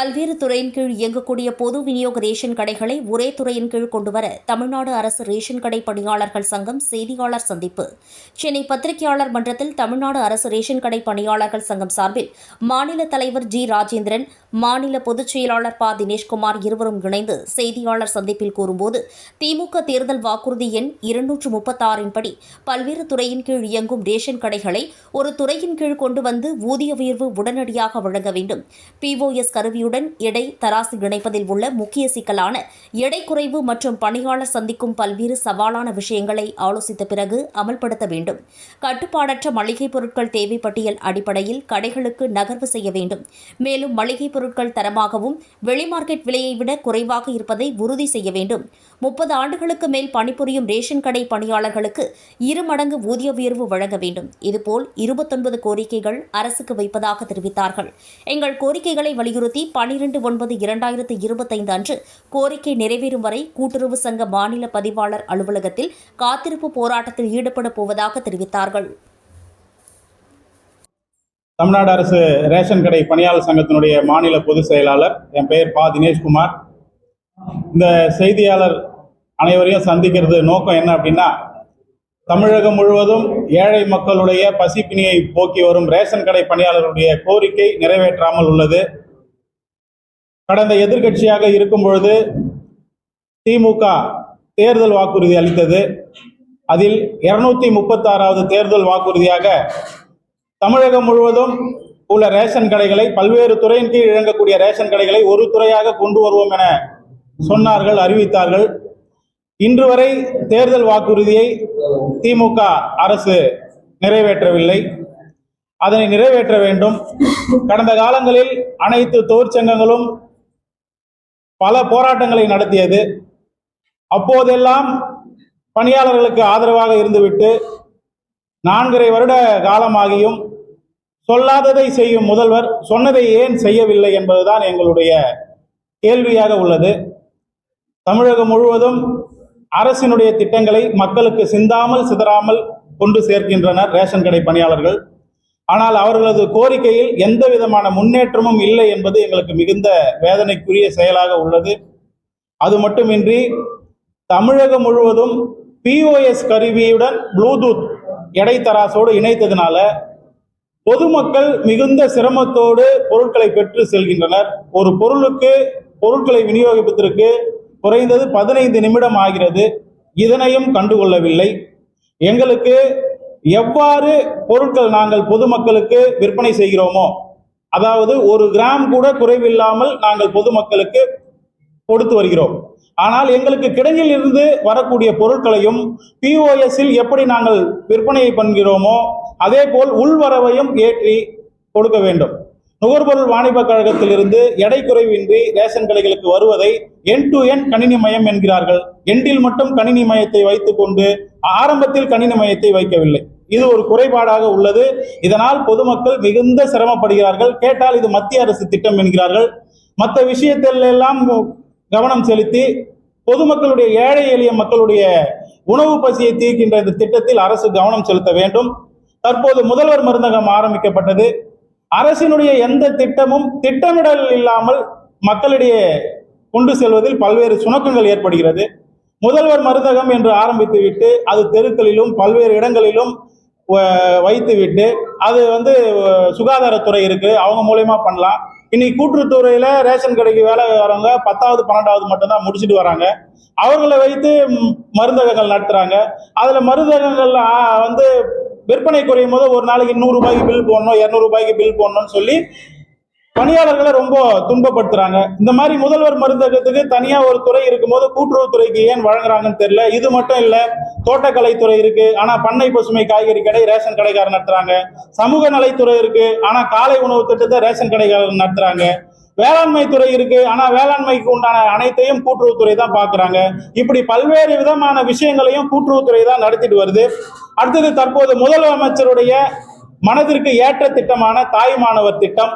பல்வேறு துறையின் கீழ் இயங்கக்கூடிய பொது விநியோக ரேஷன் கடைகளை ஒரே துறையின் கீழ் கொண்டுவர தமிழ்நாடு அரசு ரேஷன் கடை பணியாளர்கள் சங்கம் செய்தியாளர் சந்திப்பு. சென்னை பத்திரிகையாளர் மன்றத்தில் தமிழ்நாடு அரசு ரேஷன் கடை பணியாளர்கள் சங்கம் சார்பில் மாநில தலைவர் ஜி ராஜேந்திரன் மாநில பொதுச் செயலாளர் ப தினேஷ்குமார் இருவரும் இணைந்து செய்தியாளர் சந்திப்பில் கூறும்போது திமுக தேர்தல் வாக்குறுதி எண் இருநூற்று முப்பத்தாறின் படி பல்வேறு துறையின் கீழ் இயங்கும் ரேஷன் கடைகளை ஒரு துறையின் கீழ் கொண்டு வந்து ஊதிய உயர்வு உடனடியாக வழங்க வேண்டும். பிஓஎஸ் கருவியுடன் எடை தராசு இணைப்பதில் உள்ள முக்கிய சிக்கலான எடை குறைவு மற்றும் பணியாளர் சந்திக்கும் பல்வேறு சவாலான விஷயங்களை ஆலோசித்த பிறகு அமல்படுத்த வேண்டும். கட்டுப்பாடற்ற மளிகைப் பொருட்கள் தேவை பட்டியல் அடிப்படையில் கடைகளுக்கு நகர்வு செய்ய வேண்டும். மேலும் மளிகைப் பொருட்கள் தரமாகவும் வெளிமார்க்கெட் விலையை விட குறைவாக இருப்பதை உறுதி செய்ய வேண்டும். முப்பது ஆண்டுகளுக்கு மேல் பணிபுரியும் ரேஷன் கடை பணியாளர்களுக்கு இரு மடங்கு ஊதிய உயர்வு வழங்க வேண்டும். இதுபோல் இருபத்தொன்பது கோரிக்கைகள் அரசுக்கு வைப்பதாக தெரிவித்தார்கள். எங்கள் கோரிக்கைகளை வலியுறுத்தி பனிரெண்டு ஒன்பது இரண்டாயிரத்து இருபத்தைந்து அன்று கோரிக்கை நிறைவேறும் வரை கூட்டுறவு சங்க மாநில பதிவாளர் அலுவலகத்தில் காத்திருப்பு போராட்டத்தில் ஈடுபடப் போவதாக தெரிவித்தார்கள். தமிழ்நாடு அரசு ரேஷன் கடை பணியாளர் சங்கத்தினுடைய மாநில பொதுச் செயலாளர் என் பெயர் பா. தினேஷ்குமார். இந்த செய்தியாளர் அனைவரையும் சந்திக்கிறது நோக்கம் என்ன அப்படின்னா தமிழகம் முழுவதும் ஏழை மக்களுடைய பசிப்பினியை போக்கி வரும் ரேஷன் கடை பணியாளர்களுடைய கோரிக்கை நிறைவேற்றாமல் உள்ளது. கடந்த எதிர்க்கட்சியாக இருக்கும் பொழுது திமுக தேர்தல் வாக்குறுதி அளித்தது. அதில் இருநூத்தி முப்பத்தாறாவது தேர்தல் வாக்குறுதியாக தமிழகம் முழுவதும் உள்ள ரேஷன் கடைகளை பல்வேறு துறையின் கீழ் இழங்கக்கூடிய ரேஷன் கடைகளை ஒரு துறையாக கொண்டு வருவோம் என சொன்னார்கள் அறிவித்தார்கள். இன்று வரை தேர்தல் வாக்குறுதியை திமுக அரசு நிறைவேற்றவில்லை. அதனை நிறைவேற்ற வேண்டும். கடந்த காலங்களில் அனைத்து தொழிற்சங்கங்களும் பல போராட்டங்களை நடத்தியது. அப்போதெல்லாம் பணியாளர்களுக்கு ஆதரவாக இருந்துவிட்டு நான்கரை வருட காலமாகியும் சொல்லாததை செய்யும் முதல்வர் சொன்னதை ஏன் செய்யவில்லை என்பதுதான் எங்களுடைய கேள்வியாக உள்ளது. தமிழகம் முழுவதும் அரசினுடைய திட்டங்களை மக்களுக்கு சிந்தாமல் சிதறாமல் கொண்டு சேர்க்கின்றனர் ரேஷன் கடை பணியாளர்கள். ஆனால் அவர்களது கோரிக்கையில் எந்த விதமான முன்னேற்றமும் இல்லை என்பது எங்களுக்கு மிகுந்த வேதனைக்குரிய செயலாக உள்ளது. அது மட்டுமின்றி தமிழகம் முழுவதும் பிஓஎஸ் கருவியுடன் ப்ளூடூத் எடைத்தராசோடு இணைத்ததுனால பொதுமக்கள் மிகுந்த சிரமத்தோடு பொருட்களை பெற்று செல்கின்றனர். ஒரு பொருளுக்கு பொருட்களை விநியோகிப்பதற்கு குறைந்தது பதினைந்து நிமிடம் ஆகிறது. இதனையும் கண்டுகொள்ளவில்லை. எங்களுக்கு எவ்வாறு பொருட்கள் நாங்கள் பொதுமக்களுக்கு விற்பனை செய்கிறோமோ அதாவது ஒரு கிராம் கூட குறைவில்லாமல் நாங்கள் பொதுமக்களுக்கு கொடுத்து வருகிறோம். ஆனால் எங்களுக்கு கிடங்கில் இருந்து வரக்கூடிய பொருட்களையும் பிஓஎஸ்ஸில் எப்படி நாங்கள் விற்பனையை பண்ணுகிறோமோ அதே போல் உள்வரவையும் ஏற்றி கொடுக்க வேண்டும். நுகர்பொருள் வாணிப கழகத்திலிருந்து எடை குறைவின்றி ரேஷன் கடைகளுக்கு வருவதை என் டு என் கணினி மயம் என்கிறார்கள். எண்டில் மட்டும் கணினி மயத்தை வைத்துக் கொண்டு ஆரம்பத்தில் கணினி மயத்தை வைக்கவில்லை. இது ஒரு குறைபாடாக உள்ளது. இதனால் பொதுமக்கள் மிகுந்த சிரமப்படுகிறார்கள். கேட்டால் இது மத்திய அரசு திட்டம் என்கிறார்கள். மற்ற விஷயத்தில் எல்லாம் கவனம் செலுத்தி பொதுமக்களுடைய ஏழை எளிய மக்களுடைய உணவு பசியை தீர்க்கின்ற இந்த திட்டத்தில் அரசு கவனம் செலுத்த வேண்டும். தற்போது முதல்வர் மருந்தகம் ஆரம்பிக்கப்பட்டது. அரசினுடைய எந்த திட்டமும் திட்டமிடல் இல்லாமல் மக்களிடையே கொண்டு செல்வதில் பல்வேறு சுணக்கங்கள் ஏற்படுகிறது. முதல்வர் மருந்தகம் என்று ஆரம்பித்துவிட்டு அது தெருக்களிலும் பல்வேறு இடங்களிலும் வ- வைத்துவிட்டு அது வந்து சுகாதாரத்துறை இருக்கு அவங்க மூலயமா பண்ணலாம். இன்னைக்கு கூட்டுறவுத்துறையில ரேஷன் கடைக்கு வேலை வரவங்க பத்தாவது பன்னெண்டாவது மட்டும்தான் முடிச்சுட்டு வராங்க. அவங்கள வைத்து மருந்தகங்கள் நடத்துறாங்க. அதுல மருந்தகங்கள் வந்து விற்பனை குறையும் போது ஒரு நாளைக்கு நூறு ரூபாய்க்கு பில் போடணும் இருநூறு ரூபாய்க்கு பில் போடணும்னு சொல்லி பணியாளர்களை ரொம்ப துன்பப்படுத்துறாங்க. இந்த மாதிரி முதல்வர் மருந்தகத்துக்கு தனியா ஒரு துறை இருக்கும்போது கூட்டுறவுத்துறைக்கு ஏன் வழங்குறாங்கன்னு தெரியல. இது மட்டும் இல்ல தோட்டக்கலைத்துறை இருக்கு. ஆனா பண்ணை பசுமை காய்கறி கடை ரேஷன் கடைக்காரர் நடத்துறாங்க. சமூக நலைத்துறை இருக்கு. ஆனா காலை உணவு திட்டத்தை ரேஷன் கடைக்காரர் நடத்துறாங்க. வேளாண்மை துறை இருக்கு. ஆனா வேளாண்மைக்கு உண்டான அனைத்தையும் கூட்டுறவுத்துறை தான் பாக்குறாங்க. இப்படி பல்வேறு விதமான விஷயங்களையும் கூட்டுறவுத்துறை தான் நடத்திட்டு வருது. அடுத்தது தற்போது முதலமைச்சருடைய மனதிற்கு ஏற்ற திட்டமான தாய் மாணவர் திட்டம்.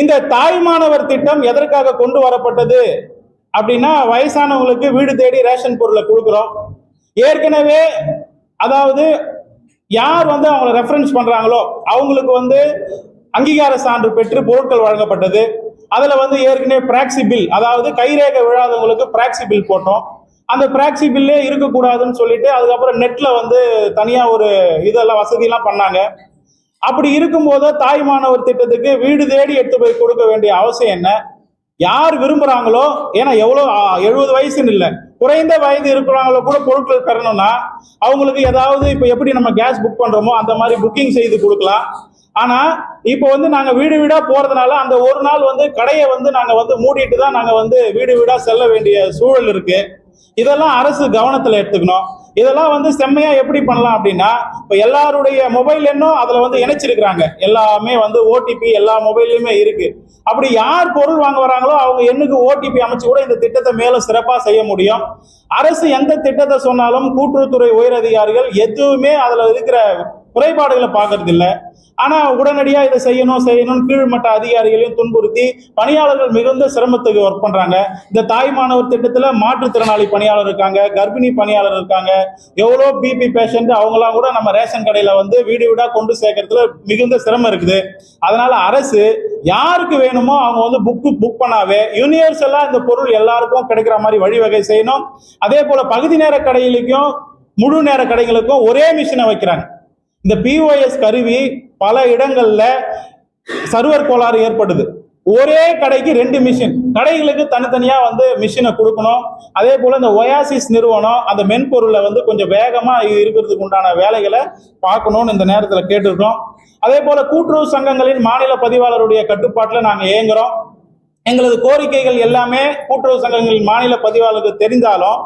இந்த தாய் மாணவர் திட்டம் எதற்காக கொண்டு வரப்பட்டது? அப்படின்னா வயசானவங்களுக்கு வீடு தேடி ரேஷன் பொருளை கொடுக்குறோம். ஏற்கனவே அதாவது யார் வந்து அவங்கள ரெஃபரன்ஸ் பண்றாங்களோ அவங்களுக்கு வந்து அங்கீகார சான்று பெற்று பொருட்கள் வழங்கப்பட்டது. அதுல வந்து ஏற்கனவே பிராக்சி பில் அதாவது கைரேகை விழாதவங்களுக்கு பிராக்சி பில் போட்டோம். அந்த பிராக்சி பில்லே இருக்கக்கூடாதுன்னு சொல்லிட்டு அதுக்கப்புறம் நெட்ல வந்து தனியா ஒரு இதெல்லாம் வசதியெல்லாம் பண்ணாங்க. அப்படி இருக்கும்போது தாய்மானவர் திட்டத்துக்கு வீடு தேடி எடுத்து போய் கொடுக்க வேண்டிய அவசியம் என்ன? யார் விரும்புறாங்களோ ஏன்னா எவ்வளோ எழுபது வயசுன்னு இல்லை குறைந்த வயது இருக்கிறாங்களோ கூட பொருட்கள் பெறணும்னா அவங்களுக்கு ஏதாவது இப்போ எப்படி நம்ம கேஸ் புக் பண்றோமோ அந்த மாதிரி புக்கிங் செய்து கொடுக்கலாம். ஆனா இப்போ வந்து நாங்க வீடு வீடா போறதுனால அந்த ஒரு நாள் வந்து கடையை வந்து நாங்க வந்து மூடிட்டு தான் நாங்க வந்து வீடு வீடா செல்ல வேண்டிய சூழல் இருக்கு. இதெல்லாம் அரசு கவனத்துல எடுத்துக்கணும். இதெல்லாம் வந்து செம்மையா எப்படி பண்ணலாம் அப்படின்னா இப்போ எல்லாருடைய மொபைல் எண்ணும் அதுல வந்து இணைச்சிருக்கிறாங்க. எல்லாமே வந்து ஓடிபி எல்லா மொபைல்லையுமே இருக்கு. அப்படி யார் பொருள் வாங்க வராங்களோ அவங்க எண்ணுக்கு ஓடிபி அமைச்சு கூட இந்த திட்டத்தை மேலும் சிறப்பா செய்ய முடியும். அரசு எந்த திட்டத்தை சொன்னாலும் கூட்டுறவுத்துறை உயரதிகாரிகள் எதுவுமே அதுல இருக்கிற குறைபாடுகளை பார்க்கறது இல்லை ஆனா உடனடியா இதை செய்யணும் செய்யணும் கீழ்மட்ட அதிகாரிகளையும் துன்புறுத்தி பணியாளர்கள் மிகுந்த சிரமத்துக்கு ஒர்க் பண்றாங்க. இந்த தாய் மாணவர் திட்டத்துல மாற்றுத்திறனாளி பணியாளர் இருக்காங்க கர்ப்பிணி பணியாளர் இருக்காங்க. எவ்வளோ பிபி பேஷண்ட் அவங்களாம் கூட நம்ம ரேஷன் கடையில வந்து வீடு வீடா கொண்டு சேர்க்கறதுல மிகுந்த சிரமம் இருக்குது. அதனால அரசு யாருக்கு வேணுமோ அவங்க வந்து புக்கு புக் பண்ணாவே யூனிவர்சலா இந்த பொருள் எல்லாருக்கும் கிடைக்கிற மாதிரி வழிவகை செய்யணும். அதே போல பகுதி நேர கடைகளுக்கும் முழு நேர கடைகளுக்கும் ஒரே மிஷினை வைக்கிறாங்க. இந்த பிஓஎஸ் கருவி பல இடங்களில் சர்வர் கோளாறு ஏற்படுது. ஒரே கடைக்கு ரெண்டு மிஷின் கடைகளுக்கு தனித்தனியாக வந்து மிஷினை கொடுக்கணும். அதே போல் இந்த ஒயாசிஸ் நிறுவனம் அந்த மென்பொருளை வந்து கொஞ்சம் வேகமாக இருக்கிறதுக்கு உண்டான வேலைகளை பார்க்கணும்னு இந்த நேரத்தில் கேட்டுருக்கோம் அதே போல் கூட்டுறவு சங்கங்களின் மாநில பதிவாளருடைய கட்டுப்பாட்டில் நாங்கள் இயங்குகிறோம் எங்களது கோரிக்கைகள் எல்லாமே கூட்டுறவு சங்கங்களின் மாநில பதிவாளருக்கு தெரிந்தாலும்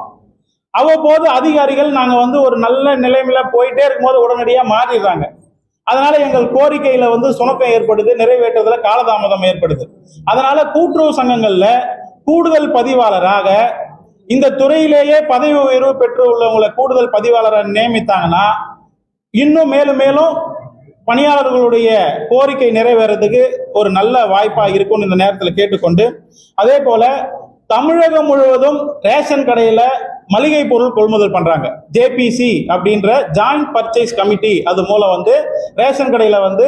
அவ்வப்போது அதிகாரிகள் நாங்கள் வந்து ஒரு நல்ல நிலைமையில போயிட்டே இருக்கும்போது உடனடியாக மாறிடுறாங்க. அதனால எங்கள் கோரிக்கையில வந்து சுணக்கம் ஏற்படுது நிறைவேற்றுறதுல காலதாமதம் ஏற்படுது. அதனால கூட்டுறவு சங்கங்கள்ல கூடுதல் பதிவாளராக இந்த துறையிலேயே பதவி உயர்வு பெற்று உள்ளவங்களை கூடுதல் பதிவாளரை நியமித்தாங்கன்னா இன்னும் மேலும் மேலும் பணியாளர்களுடைய கோரிக்கை நிறைவேறதுக்கு ஒரு நல்ல வாய்ப்பா இருக்கும்னு இந்த நேரத்தில் கேட்டுக்கொண்டு அதே போல தமிழகம் முழுவதும் ரேஷன் கடையில மளிகை பொருள் கொள்முதல் பண்றாங்க. ஜேபிசி அப்படின்ற ஜாயிண்ட் பர்ச்சேஸ் கமிட்டி அது மூலம் வந்து ரேஷன் கடையில வந்து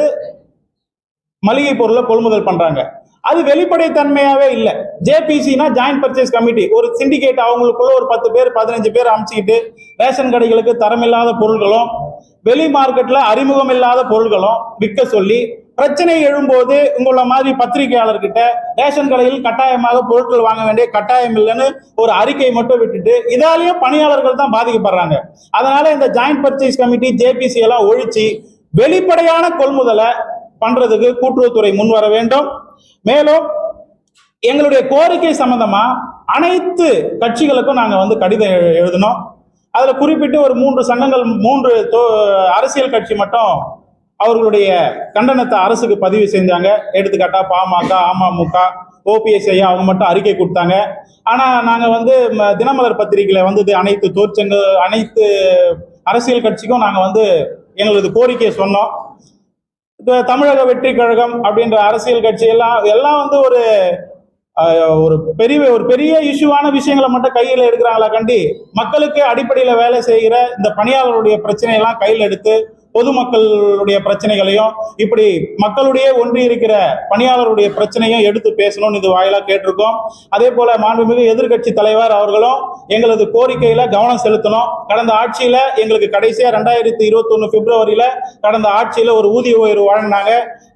மளிகை பொருளை கொள்முதல் பண்றாங்க. அது வெளிப்படைத்தன்மையாவே இல்லை. ஜேபிசினா ஜாயிண்ட் பர்ச்சேஸ் கமிட்டி ஒரு சிண்டிகேட் அவங்களுக்குள்ள ஒரு பத்து பேர் பதினஞ்சு பேர் அமைச்சுக்கிட்டு ரேஷன் கடைகளுக்கு தரமில்லாத பொருட்களும் வெளி மார்க்கெட்ல அறிமுகம் இல்லாத பொருட்களும் விற்க சொல்லி பிரச்சனை எழும்போது உங்கள மாதிரி பத்திரிகையாளர்கிட்ட ரேஷன் கடையில் கட்டாயமாக பொருட்கள் வாங்க வேண்டிய கட்டாயம் இல்லைன்னு ஒரு அறிக்கை மட்டும் விட்டுட்டு இதாலேயும் பணியாளர்கள் தான் பாதிக்கப்படுறாங்க. அதனால இந்த ஜாயிண்ட் பர்ச்சேஸ் கமிட்டி ஜேபிசி எல்லாம் ஒழிச்சு வெளிப்படையான கொள்முதலை பண்றதுக்கு கூட்டுறவுத்துறை முன் வர வேண்டும். மேலும் எங்களுடைய கோரிக்கை சம்பந்தமா அனைத்து கட்சிகளுக்கும் நாங்கள் வந்து கடிதம் எழு- எழுதினோம் அதில் குறிப்பிட்டு ஒரு மூன்று சங்கங்கள் மூன்று அரசியல் கட்சி மட்டும் அவர்களுடைய கண்டனத்தை அரசுக்கு பதிவு செஞ்சாங்க. எடுத்துக்காட்டா பாமக அமமுக ஓபிஎஸ் ஐயா அவங்க மட்டும் அறிக்கை கொடுத்தாங்க. ஆனா நாங்க வந்து ம- தினமலர் பத்திரிகையில வந்தது அனைத்து தொழிற்சங்க அனைத்து அரசியல் கட்சிக்கும் நாங்க வந்து எங்களது கோரிக்கையை சொன்னோம். தமிழக வெற்றி கழகம் அப்படின்ற அரசியல் கட்சி எல்லாம் எல்லாம் வந்து ஒரு ஒரு பெரிய ஒரு பெரிய இஷ்யூவான விஷயங்களை மட்டும் கையில் எடுக்கிறாங்களா கண்டி? மக்களுக்கு அடிப்படையில் வேலை செய்கிற இந்த பணியாளருடைய பிரச்சனையெல்லாம் கையில் எடுத்து பொதுமக்களுடைய பிரச்சனைகளையும் இப்படி மக்களுடைய ஒன்றி இருக்கிற பணியாளருடைய பிரச்சனையும் எடுத்து பேசணும்னு இது வாயிலாக கேட்டிருக்கோம். அதே போல மாண்புமிகு எதிர்க்கட்சி தலைவர் அவர்களும் எங்களது கோரிக்கையில கவனம் செலுத்தணும். கடந்த ஆட்சியில எங்களுக்கு கடைசியா ரெண்டாயிரத்தி இருபத்தி ஒண்ணு பிப்ரவரியில கடந்த ஆட்சியில ஒரு ஊதிய உயர்வு வழங்கினாங்க.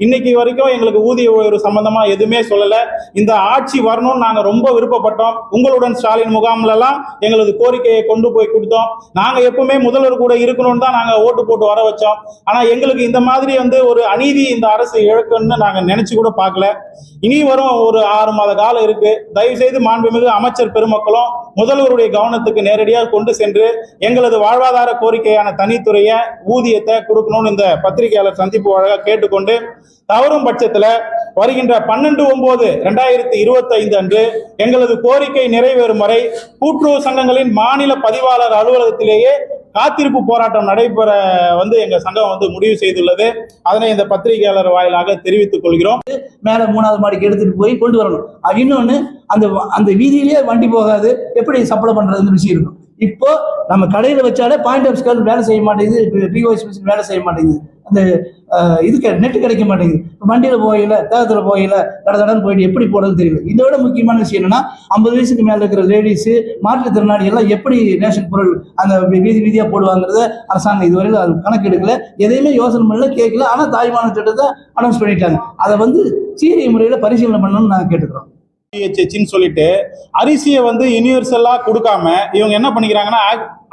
இன்னைக்கு வரைக்கும் எங்களுக்கு ஊதிய உயர்வு சம்பந்தமா எதுவுமே சொல்லல. இந்த ஆட்சி வரணும்னு நாங்க ரொம்ப விருப்பப்பட்டோம். உங்களுடன் ஸ்டாலின் முகாம்ல எல்லாம் எங்களது கோரிக்கையை கொண்டு போய் கொடுத்தோம். நாங்க எப்பவுமே முதல்வர் கூட இருக்கணும்னு தான் நாங்க ஓட்டு போட்டு வர வச்சோம். ஆனா எங்களுக்கு இந்த மாதிரி வந்து ஒரு அநீதி இந்த அரசு இழக்கும்னு நாங்க நினைச்சு கூட பார்க்கல. இனி வரும் ஒரு ஆறு மாத காலம் இருக்கு. தயவு செய்து மாண்புமிகு அமைச்சர் பெருமக்களும் முதல்வருடைய கவனத்துக்கு நேரடியாக கொண்டு சென்று எங்களது வாழ்வாதார கோரிக்கையான தனித்துறையை ஊதியத்தை கொடுக்கணும்னு இந்த பத்திரிகையாளர் சந்திப்பு வழங்க கேட்டுக்கொண்டு தவறும் பட்சத்தில் வருகின்ற பன்னெண்டு ஒன்பது ரெண்டாயிரத்தி இருபத்தி ஐந்து அன்று எங்களது கோரிக்கை நிறைவேறும் வரை கூட்டுறவு சங்கங்களின் மாநில பதிவாளர் அலுவலகத்திலேயே காத்திருப்பு போராட்டம் நடைபெற வந்து எங்க சங்கம் வந்து முடிவு செய்துள்ளது. அதனை இந்த பத்திரிகையாளர் வாயிலாக தெரிவித்துக் கொள்கிறோம். மேலே மூணாவது மாடிக்கு எடுத்துட்டு போய் கொண்டு வரணும். அது இன்னொன்று அந்த அந்த வீதியிலேயே வண்டி போகாது. எப்படி சப்ளை பண்றதுன்னு விஷயம் இருக்கும். இப்போ நம்ம கடையில் வச்சாலே பாயிண்ட் ஆஃப் ஸ்கேல் வேலை செய்ய மாட்டேங்குது. பிஓஎஸ் மிஷின் வேலை செய்ய மாட்டேங்குது. அந்த இதுக்கு இது கிடைக்க மாட்டேங்குது. வண்டியில் போகல தேகத்தில் போகல போகையில தட தடன்னு போயிட்டு எப்படி போடுறதுன்னு தெரியல. இதை விட முக்கியமான விஷயம் என்னன்னா ஐம்பது வயசுக்கு மேலே இருக்கிற லேடிஸ் மாற்றுத்திறனாளி எல்லாம் எப்படி ரேஷன் பொருள் அந்த வீதி வீதியாக போடுவாங்கிறத அரசாங்கம் இதுவரையில் அது கணக்கு எடுக்கல. எதையுமே யோசனை பண்ணல கேட்கல. ஆனால் தாய்மான திட்டத்தை அனௌன்ஸ் பண்ணிட்டாங்க. அதை வந்து சீரிய முறையில் பரிசீலனை பண்ணணும்னு நாங்கள் கேட்டுக்கிறோம். பிஹெச்ஹெச்னு சொல்லிட்டு அரிசியை வந்து யூனிவர்சலாக கொடுக்காம இவங்க என்ன பண்ணிக்கிறாங்கன்னா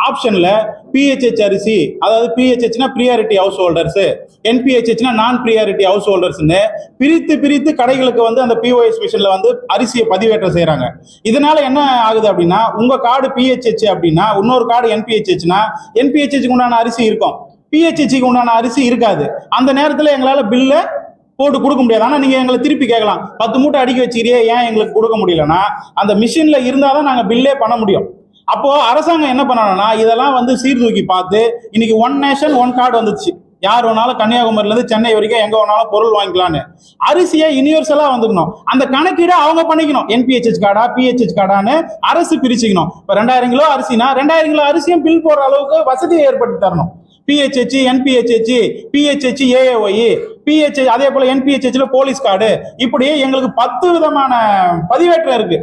ஆப்ஷனில் பிஹெச்ஹெச் அரிசி அதாவது பிஹெச்ஹெச்னா ப்ரியாரிட்டி ஹவுஸ் ஹோல்டர்ஸ் என்பிஹெச்ஹெச்னா நான் ப்ரியாரிட்டி ஹவுஸ் ஹோல்டர்ஸ்னு பிரித்து பிரித்து கடைகளுக்கு வந்து அந்த பிஓஎஸ் மிஷினில் வந்து அரிசியை பதிவேற்றம் செய்கிறாங்க இதனால என்ன ஆகுது அப்படின்னா உங்கள் கார்டு பிஹெச்ஹெச் அப்படின்னா இன்னொரு கார்டு என்பிஹெச்ஹெச்னா என்பிஹெச்ஹெச்சுக்கு உண்டான அரிசி இருக்கும். பிஹெச்ஹெச்சுக்கு உண்டான அரிசி இருக்காது. அந்த நேரத்தில் எங்களால் பில்லை போட்டு கொடுக்க முடியாது. ஆனால் நீங்க எங்களை திருப்பி கேட்கலாம். பத்து மூட்டை அடிக்க வச்சிரியே ஏன் எங்களுக்கு கொடுக்க முடியலன்னா அந்த மிஷின்ல இருந்தாதான் நாங்கள் பில்லே பண்ண முடியும். அப்போ அரசாங்கம் என்ன பண்ணணும்னா இதெல்லாம் வந்து சீர்தூக்கி பார்த்து இன்னைக்கு ஒன் நேஷன் ஒன் கார்டு வந்துச்சு. யார் வேணாலும் கன்னியாகுமரியில இருந்து சென்னை வரைக்கும் எங்க வேணாலும் பொருள் வாங்கிக்கலான்னு அரிசியை யூனிவர்சலா வந்துக்கணும். அந்த கணக்கீடு அவங்க பண்ணிக்கணும். என்பிஹெச்எஸ் கார்டா பிஹெச்எஸ் கார்டான்னு அரசு பிரிச்சுக்கணும். இப்போ ரெண்டாயிரம் கிலோ அரிசினா ரெண்டாயிரம் கிலோ அரிசியும் பில் போடுற அளவுக்கு வசதியை ஏற்படுத்தி தரணும். PHH NPHH PHH AAY PH அதே போல என்பிஹெச்ல போலீஸ் கார்டு இப்படி எங்களுக்கு பத்து விதமான பதிவேற்றம் இருக்கு.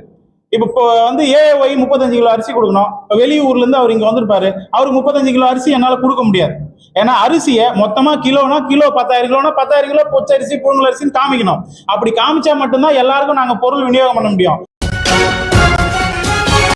இப்போ வந்து ஏஒய் முப்பத்தஞ்சு கிலோ அரிசி கொடுக்கணும். இப்போ வெளியூர்ல இருந்து அவர் இங்க வந்திருப்பாரு. அவருக்கு முப்பத்தஞ்சு கிலோ அரிசி என்னால கொடுக்க முடியாது. ஏன்னா அரிசியை மொத்தமா கிலோனா கிலோ பத்தாயிரம் கிலோனா பத்தாயிரம் கிலோ பொச்சரிசி புழுங்கல் அரிசின்னு காமிக்கணும். அப்படி காமிச்சா மட்டும்தான் எல்லாருக்கும் நாங்க பொருள் விநியோகம் பண்ண முடியும்.